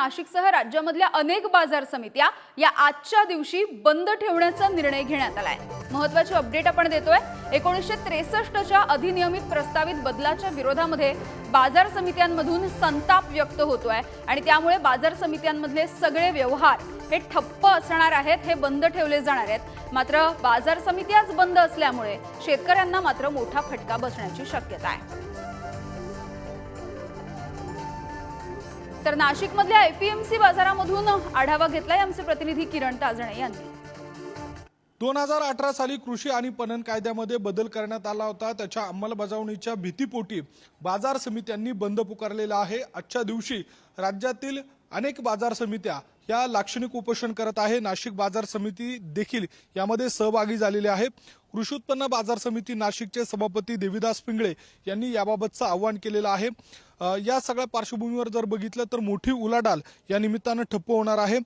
नाशिकसह राज्यामधल्या अनेक बाजार समित्या या आजच्या दिवशी बंद ठेवण्याचा निर्णय घेण्यात आलाय. महत्वाची अपडेट आपण देतोय. एकोणीसशे त्रेसष्टच्या अधिनियमित प्रस्तावित बदलाच्या विरोधामध्ये बाजार समित्यांमधून संताप व्यक्त होतोय आणि त्यामुळे बाजार समित्यांमधले सगळे व्यवहार हे ठप्प असणार आहेत हे बंद ठेवले जाणार आहेत. मात्र बाजार समित्याच बंद असल्यामुळे शेतकऱ्यांना मात्र मोठा फटका बसण्याची शक्यता आहे. तर नाशिकमधल्या एपीएमसी बाजारामधून आढावा घेतलाय आमचे प्रतिनिधी किरण ताजणे यांनी. दोन हजार अठरा साली कृषी आणि पणन कायद्यामध्ये बदल करण्यात आला होता. त्याच्या अंमलबजावणीच्या भीतीपोटी बाजार समित्यांनी बंद पुकारलेला आहे. आजच्या दिवशी राज्यातील अनेक बाजार समित्या या लाक्षणिक उपोषण करत आहे. नाशिक बाजार समिती देखील यामध्ये सहभागी झालेली आहे. कृषी उत्पन्न बाजार समिती नाशिकचे सभापती देविदास पिंगळे यांनी याबाबतचं आव्हान केलेलं आहे. या सगळ्या पार्श्वभूमीवर जर बघितलं तर मोठी उलाढाल या निमित्तानं ठप्प होणार आहे.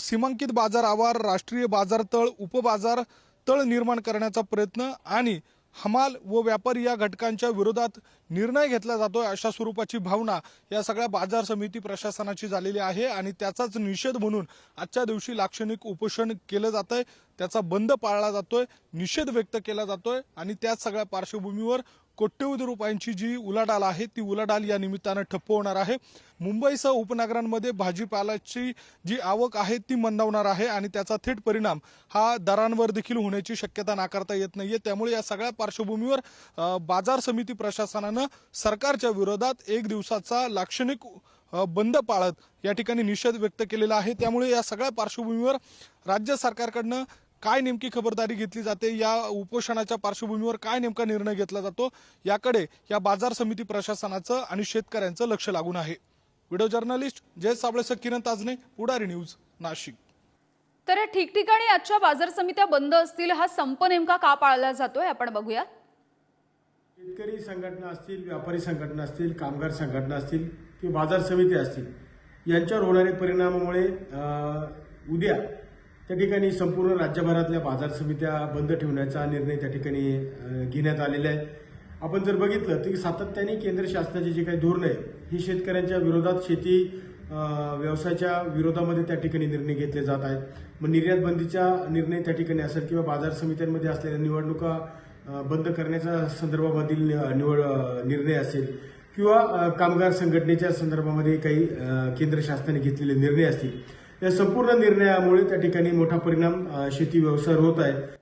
सीमांकित बाजार आवार राष्ट्रीय बाजार तळ उपबाजार तळ निर्माण करण्याचा प्रयत्न आणि हमाल व व्यापारी या घटकांच्या विरोधात निर्णय घेतला जातोय अशा स्वरूपाची भावना या सगळ्या बाजार समिती प्रशासनाची झालेली आहे आणि त्याचाच निषेध म्हणून आजच्या दिवशी लाक्षणिक उपोषण केलं जात आहे त्याचा बंद पाळला जातोय निषेध व्यक्त केला जातोय आणि त्याच सगळ्या पार्श्वभूमीवर कोट्यवधी रुपयांची जी उलाढाल आहे ती उलाढाल या निमित्तानं ठप्प होणार आहे. मुंबईसह उपनगरांमध्ये भाजीपाल्याची जी आवक आहे ती मंदावणार आहे आणि त्याचा थेट परिणाम हा दरांवर देखील होण्याची शक्यता नाकारता येत नाहीये. त्यामुळे या सगळ्या पार्श्वभूमीवर बाजार समिती प्रशासनानं सरकारच्या विरोधात एक दिवसाचा लाक्षणिक बंद पाळत या ठिकाणी निषेध व्यक्त केलेला आहे. त्यामुळे या सगळ्या पार्श्वभूमीवर राज्य सरकारकडनं काय नेमकी खबरदारी घेतली जाते या उपोषणाच्या पार्श्वभूमीवर काय नेमका निर्णय घेतला जातो याकडे या बाजार समिती प्रशासनाचं आणि शेतकऱ्यांचं लक्ष लागून आहे. व्हिडिओ जर्नलिस्ट जय साबळेसह किरण ताजने पुढारी न्यूज नाशिक. तर ठिकठिकाणी आजच्या बाजार समित्या बंद असतील हा संप नेमका का पाळला जातोय आपण बघूया. शेतकरी संघटना असतील व्यापारी संघटना असतील कामगार संघटना असतील किंवा बाजार समिती असतील यांच्यावर होणारे परिणामामुळे उद्या त्या ठिकाणी संपूर्ण राज्यभरातल्या बाजार समित्या बंद ठेवण्याचा निर्णय त्या ठिकाणी घेण्यात आलेला आहे. आपण जर बघितलं तर सातत्याने केंद्र शासनाचे जे काही धोरण आहे ही शेतकऱ्यांच्या विरोधात शेती व्यवसायाच्या विरोधामध्ये त्या ठिकाणी निर्णय घेतले जात आहेत. मग निर्यात बंदीचा निर्णय त्या ठिकाणी असेल किंवा बाजार समित्यांमध्ये असलेल्या निवडणुका बंद करण्याच्या संदर्भामधील नि- निवड निर्णय असेल किंवा कामगार संघटनेच्या संदर्भामध्ये काही केंद्र शासनाने घेतलेले निर्णय असतील या संपूर्ण निर्णयामुळे त्या ठिकाणी मोठा परिणाम शेती व्यवसायावर होत आहे.